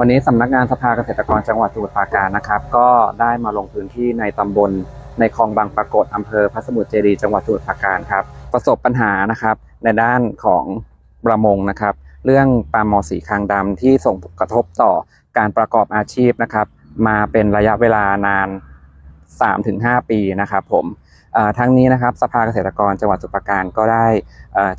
วันนี้สำนักงานสภาเกษตรกรจังหวัดสมุทรปราการนะครับ ก็ได้มาลงพื้นที่ในตำบลในคลองบางปรากฏอำเภอพระสมุทรเจดี จังหวัดสมุทรปราการครับ ประสบปัญหานะครับในด้านของประมงนะครับ เรื่องปลาหมอสีคางดำที่ส่งผลกระทบต่อการประกอบอาชีพนะครับ มาเป็นระยะเวลานาน 3-5 ปีนะครับผมทั้งนี้นะครับสภาเกษตรกรจังหวัดสมุทรปราการก็ได้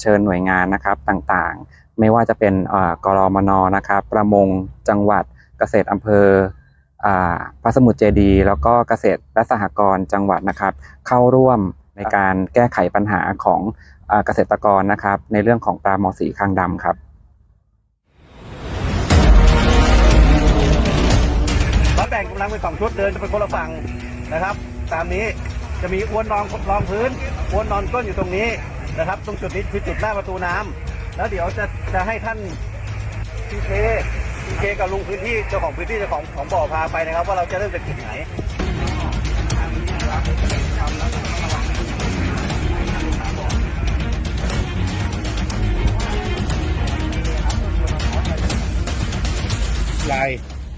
เชิญหน่วยงานนะครับต่าง ไม่ว่าจะเป็นเอ่อกรมนนะครับ ประมงจังหวัดเกษตรอำเภออ่าพระสมุทรเจดีแล้วก็เกษตรและสหกรณ์จังหวัดนะครับ เข้าร่วมในการแก้ไขปัญหาของเกษตรกรนะครับ ในเรื่องของปลาหมอสีคางดำครับเราแบ่งกำลังเป็นสองชุดเดินจะเป็นคนละฝั่งนะครับ ตามนี้จะมีอ้วนนอนรองพื้นอ้วนนอนก้นอยู่ตรงนี้นะครับ ตรงจุดนี้คือจุดหน้าประตูน้ำ แล้วเดี๋ยวจะจะให้ท่านพีเคพีเคกับลุงพื้นที่เจ้าของพื้นที่เจ้าของของบ่อพาไปนะครับ ว่าเราจะเริ่มจากจุดไหนลาย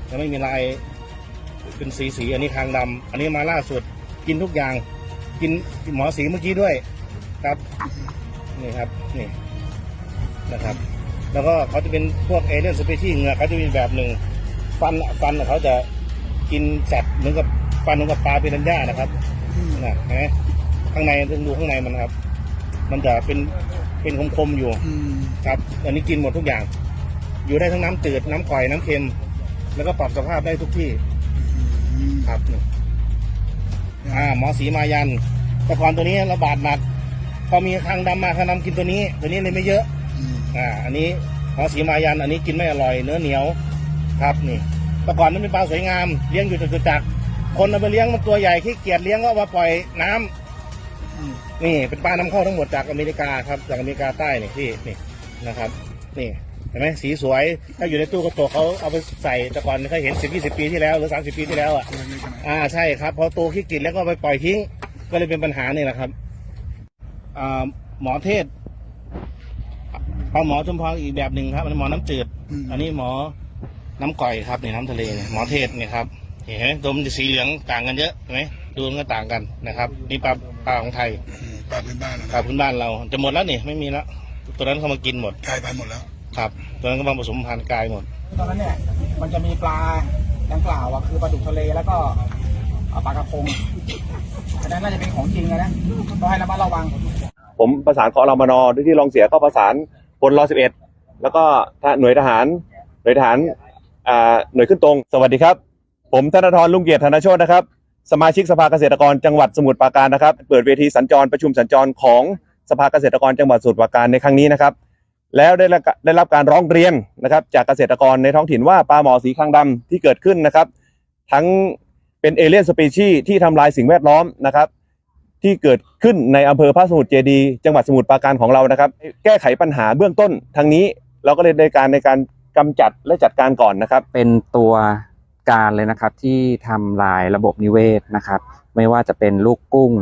ยังไม่มีลายเป็นสีสีอันนี้คางดำอันนี้มาล่าสุดกินทุกอย่าง กินหมอสีเมื่อกี้ด้วยครับ นี่ครับนี่ นะครับ แล้วก็เขาจะเป็นพวกเอเลียนสเปชีเหงือกเขาจะมีแบบหนึ่งฟันฟันเขาจะกินสัตว์เหมือนกับฟันเหมือนกับปลาเปรันย่านะครับนะเห็นไหมข้างในต้องดูข้างในมันครับ มันจะเป็นเป็นคมๆอยู่ครับ อันนี้กินหมดทุกอย่าง อยู่ได้ทั้งน้ำจืดน้ำก่อยน้ำเค็ม แล้วก็ปรับสภาพได้ทุกที่ครับนี่อ่าหมอสีมายันแต่ก่อนตัวนี้ระบาดหนักพอมีคางดำมาคางดำกินตัวนี้ ตัวนี้เลยไม่เยอะ อ่าอันนี้หมอสีมายัน อันนี้กินไม่อร่อยเนื้อเหนียวครับนี่แต่ก่อนนั้นเป็นปลาสวยงามเลี้ยงอยู่จตุจักรคนเอาไปเลี้ยงมันตัวใหญ่ขี้เกียจเลี้ยงก็เอามาปล่อยน้ำนี่เป็นปลานำเข้าทั้งหมดจากอเมริกาครับ จากอเมริกาใต้นี่พี่นี่นะครับ นี่เห็นไหมสีสวย ถ้าอยู่ในตู้กระจกเขาเอาไปใส่แต่ก่อนเคยเห็นสิบยี่สิบปีที่แล้วหรือสามสิบปีที่แล้วอะอ่าใช่ครับพอโตขี้เกินแล้วก็ไปปล่อยทิ้ง ก็เลยเป็นปัญหานี่แหละครับอ่าหมอเทศ เอาหมอชุมพรอีกแบบหนึ่งครับอันนี้หมอน้ำจืด อันนี้หมอน้ำก่อยครับนี่น้ำทะเลเนี่ยหมอเทศเนี่ยครับเห็นไหมตัวมันจะสีเหลืองต่างกันเยอะเห็นไหมดูมันก็ต่างกันนะครับ นี่ปลาปลาของไทยปลาพื้นบ้านนะปลาพื้นบ้านเราจะหมดแล้วนี่ไม่มีแล้วตัวนั้นเขามากินหมดกลายพันธุ์หมดแล้วครับตัวนั้นก็มาผสมพันธุ์กลายหมดตอนนั้นเนี่ยมันจะมีปลาดังกล่าวอะคือปลาดุกทะเลแล้วก็เอ่อปลากระพงอันนั้นน่าจะเป็นของจริงอะนะต้องให้ระมัดระวัง ผมประสานขอรมนด้วยที่ลองเสียก็ประสาน พลรอสิบเอ็ดแล้วก็หน่วยทหารหน่วยทหารอ่าหน่วยขึ้นตรง สวัสดีครับ ผมธนทรลุงเกียรติธนโชตนะครับ สมาชิกสภาเกษตรกรจังหวัดสมุทรปราการนะครับ เปิดเวทีสัญจรประชุมสัญจรของสภาเกษตรกรจังหวัดสมุทรปราการในครั้งนี้นะครับ แล้วได้รับได้รับการร้องเรียนนะครับ จากเกษตรกรในท้องถิ่นว่าปลาหมอสีคางดำที่เกิดขึ้นนะครับ ทั้งเป็นเอเลี่ยนสปีชีที่ทำลายสิ่งแวดล้อมนะครับ ที่เกิดขึ้นในอำเภอพระสมุทรเจดีจังหวัดสมุทรปราการของเรานะครับ แก้ไขปัญหาเบื้องต้นทางนี้เราก็เลยในการในการกำจัดและจัดการก่อนนะครับ เป็นตัวการเลยนะครับที่ทำลายระบบนิเวศนะครับ ไม่ว่าจะเป็นลูกกุ้ง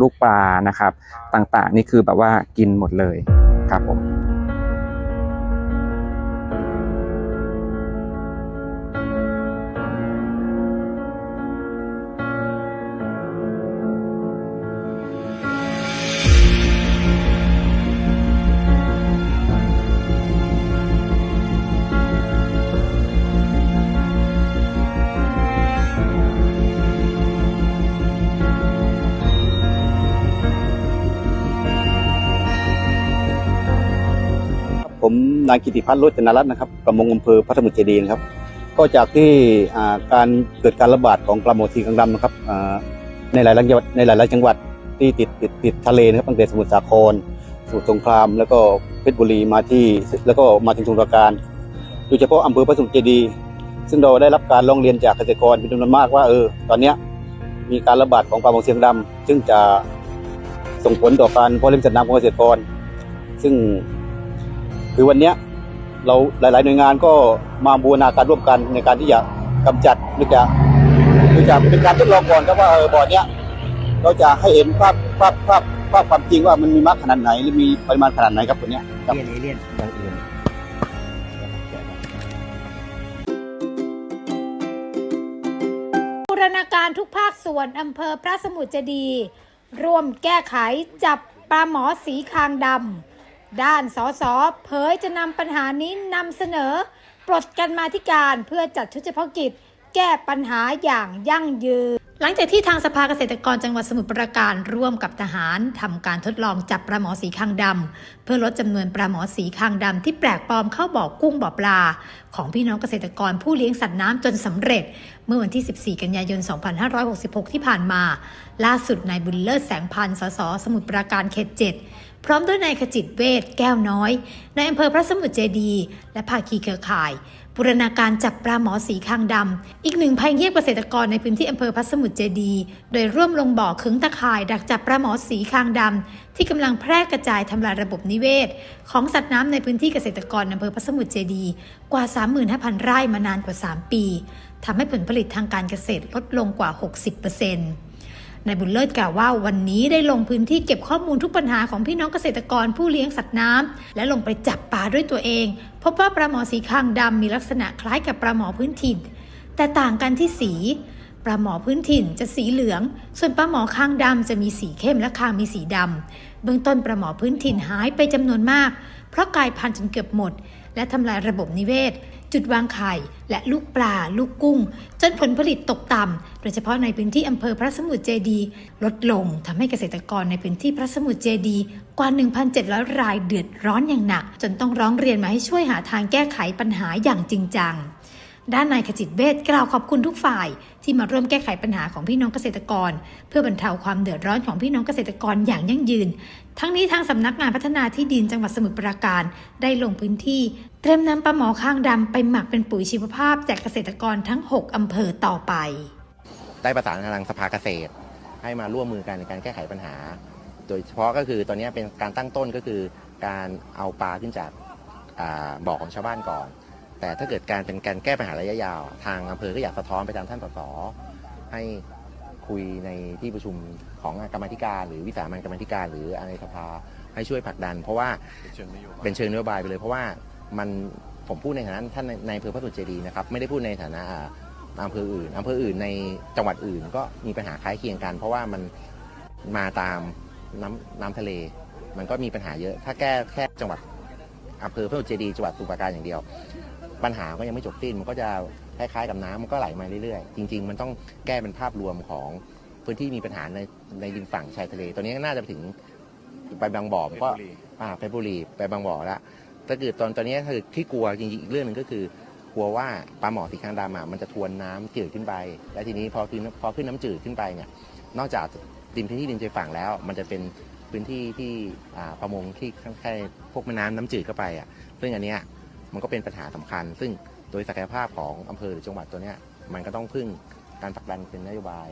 ลูกปลานะครับ ต่างๆ นี่คือแบบว่ากินหมดเลยครับผม ผมนายกิติพัฒน์รจนรัตน์นะครับประมงอำเภอพระสมุทรเจดีย์นะครับ ก็จากที่การเกิดการระบาดของปลาหมอสีกังดำนะครับในหลายจังหวัดในหลายจังหวัดที่ติดติดติดทะเลนะครับตั้งแต่สมุทรสาครสมุทรสงคราม แล้วก็เพชรบุรีมาที่แล้วก็มาถึงสมุทรปราการโดยเฉพาะอำเภอพระสมุทรเจดีย์ซึ่งเราได้รับการร้องเรียนจากเกษตรกรเป็นจำนวนมากว่าเออตอนเนี้ยมีการระบาดของปลาหมอสีกังดำซึ่งจะส่งผลต่อการเพาะเลี้ยงสัตว์น้ำของเกษตรกร ซึ่ง คือวันนี้เราหลาย ๆ หน่วยงานก็มาบูรณาการร่วมกันในการที่จะกำจัดหรือจะหรือจะเป็นการทดลองก่อนครับว่าเออบ่อเนี้ยเราจะให้เห็นภาพภาพภาพภาพความจริงว่ามันมีมากขนาดไหนหรือมีปริมาณขนาดไหนครับตัวเนี้ยครับเรียนเรียนอย่างอื่นรณาการทุกภาคส่วนอำเภอพระสมุทรเจดีย์ร่วมแก้ไขจับปลาหมอสีคางดำ ด้านสสเผยจะนำปัญหานี้นำเสนอ ปลดกันมาธิการเพื่อจัดชุดเฉพาะกิจ แก้ปัญหาอย่างยั่งยืน หลังจากที่ทางสภาเกษตรกรจังหวัดสมุทรปราการร่วมกับทหารทำการทดลองจับปลาหมอสีคางดำเพื่อลดจำนวนปลาหมอสีคางดำที่แปลกปลอมเข้าบ่อกุ้งบ่อปลา ของพี่น้องเกษตรกรผู้เลี้ยงสัตว์น้ำจนสำเร็จ เมื่อวันที่ 14 กันยายน 2566 ที่ผ่านมา ล่าสุดนายบุญเลิศแสงพันธ์สสสมุทรปราการเขต 7 พร้อมด้วยนายขจิตเวทแก้วน้อยนายอำเภอพระสมุทรเจดี และภาคีเครือข่าย บูรณาการจับปลาหมอสีคางดำ อีกหนึ่งภัยเงียบเกษตรกรในพื้นที่อำเภอพระสมุทรเจดี โดยร่วมลงบ่อขึงตะข่ายดักจับปลาหมอสีคางดำ ที่กำลังแพร่กระจายทำลายระบบนิเวศ ของสัตว์น้ำในพื้นที่เกษตรกรอำเภอพระสมุทรเจดี กว่า 35,000 ไร่มานานกว่า 3 ปีทำให้ผลผลิตทางการเกษตรลดลงกว่า 60%น นายบุญเลิศกล่าวว่าวันนี้ได้ลงพื้นที่เก็บข้อมูลทุกปัญหาของพี่น้องเกษตรกรผู้เลี้ยงสัตว์น้ำและลงไปจับปลาด้วยตัวเอง พบว่าปลาหมอสีคางดำมีลักษณะคล้ายกับปลาหมอพื้นถิ่น แต่ต่างกันที่สีปลาหมอพื้นถิ่นจะสีเหลือง ส่วนปลาหมอคางดำจะมีสีเข้มและคางมีสีดำเบื้องต้นปลาหมอพื้นถิ่นหายไปจำนวนมาก เพราะกลายพันธุ์จนเกือบหมด และทำลายระบบนิเวศ จุดวางไข่ และลูกปลา ลูกกุ้ง จนผลผลิตตกต่ำโดยเฉพาะในพื้นที่อำเภอพระสมุทรเจดี ลดลงทำให้เกษตรกรในพื้นที่พระสมุทรเจดี กว่า 1,700 รายเดือดร้อนอย่างหนัก จนต้องร้องเรียนมาให้ช่วยหาทางแก้ไขปัญหาอย่างจริงจังด้านนายขจิตเวชกล่าวขอบคุณทุกฝ่าย ที่มาร่วมแก้ไขปัญหาของพี่น้องเกษตรกร เพื่อบรรเทาความเดือดร้อนของพี่น้องเกษตรกรอย่างยั่งยืน ทั้งนี้ทางสำนักงานพัฒนาที่ดินจังหวัดสมุทรปราการได้ลงพื้นที่ เตรียมนำปลาหมอข้างดำไปหมักเป็นปุ๋ยชีวภาพแจกเกษตรกรทั้ง 6อำเภอต่อไป ได้ประสานทางสภาเกษตร ให้มาร่วมมือกันในการแก้ไขปัญหา โดยเฉพาะก็คือตอนนี้เป็นการตั้งต้นก็คือการเอาปลาขึ้นจากาบ่อของชาวบ้านก่อน แต่ถ้าเกิดการเป็นการแก้ปัญหาระยะยาว ทางอำเภอก็อยากสะท้อนไปทางท่านสสให้ คุยในที่ประชุมของกรรมธิการหรือวิสามันกรรมธิการหรือในสภาให้ช่วยผลักดัน เพราะว่าเป็นเชิงนโยบายไปเลย เพราะว่ามันผมพูดในฐานะท่านในอำเภอพระสุเจดีนะครับไม่ได้พูดในฐานะอำเภออื่นอำเภออื่นในจังหวัดอื่นก็มีปัญหาคล้ายเคียงกัน เพราะว่ามันมาตามน้ำน้ำทะเล มันก็มีปัญหาเยอะ ถ้าแก้แค่จังหวัดอำเภอพระอุเจดีจังหวัดสุพรราการอย่างเดียว ปัญหาก็ยังไม่จบสิ้นมันก็จะ คล้าย ๆ กับน้ำมันก็ไหลมาเรื่อยๆ จริง ๆ มันต้องแก้เป็นภาพรวมของพื้นที่มีปัญหาในในริมฝั่งชายทะเล ตอนนี้ก็น่าจะไปถึงไปบางบ่อมันก็อ่าไปบุรีไปบางบ่อแล้วถ้าเกิดตอนตอนนี้คือที่กลัวจริงๆอีกเรื่องหนึ่งก็คือกลัวว่าปลาหมอสีคางดำอะมันจะทวนน้ำจืดขึ้นไป และทีนี้พอขึ้นพอขึ้นน้ำจืดขึ้นไปเนี่ย นอกจากริมพื้นที่ริมชายฝั่งแล้ว มันจะเป็นพื้นที่ที่อ่าประมงที่ใกล้ๆพวกแม่น้ำน้ำจืดเข้าไปอะซึ่งอันเนี้ยมันก็เป็นปัญหาสำคัญ ซึ่ง โดยศักยภาพของอำเภอหรือจังหวัดตัวเนี้ยมันก็ต้องพึ่งการผลักดันเป็นนโยบาย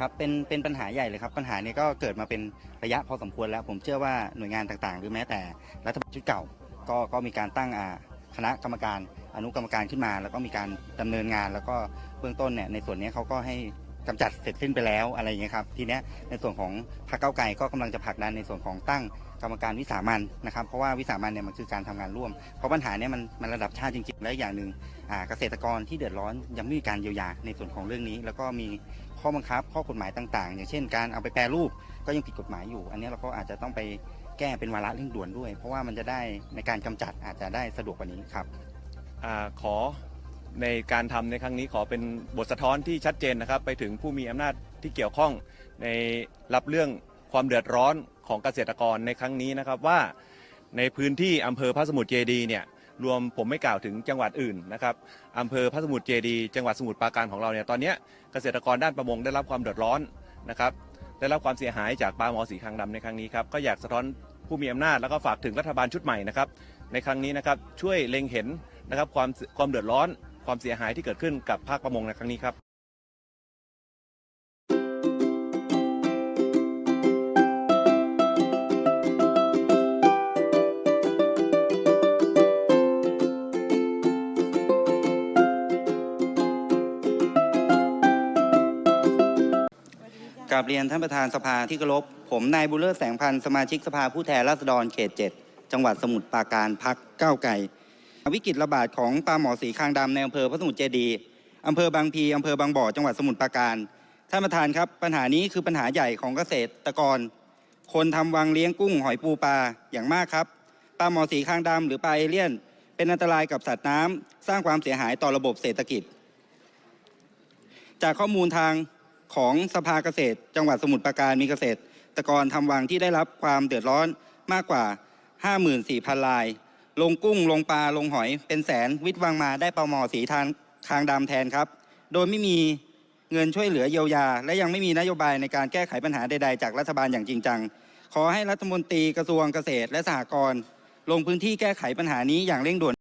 ครับเป็นเป็นปัญหาใหญ่เลยครับ ปัญหานี้ก็เกิดมาเป็นระยะพอสมควรแล้ว ผมเชื่อว่าหน่วยงานต่างๆ หรือแม้แต่รัฐบาลชุดเก่า ก็ก็มีการตั้งอ่าคณะกรรมการอนุกรรมการขึ้นมา แล้วก็มีการดำเนินงาน แล้วก็เบื้องต้นเนี่ยในส่วนนี้เขาก็ให้กำจัดเสร็จสิ้นไปแล้วอะไรอย่างเงี้ยครับทีเนี้ยในส่วนของพรรคเก้าไกลก็กำลังจะผลักดันในส่วนของตั้ง กรรมการวิสามันนะครับเพราะว่าวิสามันเนี่ยมันคือการทำงานร่วม เพราะปัญหาเนี่ยมันมันระดับชาติจริงๆและอีกอย่างหนึ่งอ่าเกษตรกรที่เดือดร้อนยังไม่มีการเยียวยาในส่วนของเรื่องนี้ แล้วก็มีข้อบังคับข้อกฎหมายต่างๆ อย่างเช่น การเอาไปแปรรูปก็ยังผิดกฎหมายอยู่ อันนี้เราก็อาจจะต้องไปแก้เป็นวาระเร่งด่วนด้วย เพราะว่ามันจะได้ในการกำจัดอาจจะได้สะดวกกว่านี้ครับอาขอในการทำในครั้งนี้ขอเป็นบทสะท้อนที่ชัดเจนนะครับ ไปถึงผู้มีอำนาจที่เกี่ยวข้องในรับเรื่องความเดือดร้อน ของเกษตรกรในครั้งนี้นะครับว่า ในพื้นที่อำเภอพระสมุทรเจดีเนี่ยรวมผมไม่กล่าวถึงจังหวัดอื่นนะครับอำเภอพระสมุทรเจดีจังหวัดสมุทรปราการของเราเนี่ยตอนนี้เกษตรกรด้านประมงได้รับความเดือดร้อนนะครับได้รับความเสียหายจากปลาหมอสีคางดำในครั้งนี้ครับก็อยากสะท้อนผู้มีอำนาจแล้วก็ฝากถึงรัฐบาลชุดใหม่นะครับในครั้งนี้นะครับช่วยเล็งเห็นนะครับความความเดือดร้อนความเสียหายที่เกิดขึ้นกับภาคประมงในครั้งนี้ครับ กราบเรียนท่านประธานสภาที่เคารพผมนายบุญเลิศแสงพันธ์สมาชิกสภาผู้แทนราษฎรเขต 7 จังหวัดสมุทรปราการพักก้าวไก่วิกฤตระบาดของปลาหมอสีคางดำในอำเภอพระสมุทรเจดีย์อำเภอบางพีอำเภอบางบ่อจังหวัดสมุทรปราการท่านประธานครับปัญหานี้คือปัญหาใหญ่ของเกษตรกร คนทำวังเลี้ยงกุ้งหอยปูปลาอย่างมากครับปลาหมอสีคางดำหรือปลาเอเลี่ยน เป็นอันตรายกับสัตว์น้ำสร้างความเสียหายต่อระบบเศรษฐกิจ จากข้อมูลทาง ของสภาเกษตร จังหวัดสมุทรปราการมีเกษตรกรทำวังที่ได้รับความเดือดร้อนมากกว่า 54,000 ราย ลงกุ้งลงปลาลงหอยเป็นแสนวิทวังมาได้ปลาหมอสีทางคางดำแทนครับ โดยไม่มีเงินช่วยเหลือเยียวยา และยังไม่มีนโยบายในการแก้ไขปัญหาใดๆ จากรัฐบาลอย่างจริงจัง ขอให้รัฐมนตรีกระทรวงเกษตรและสหกรณ์ลงพื้นที่แก้ไขปัญหานี้อย่างเร่งด่วน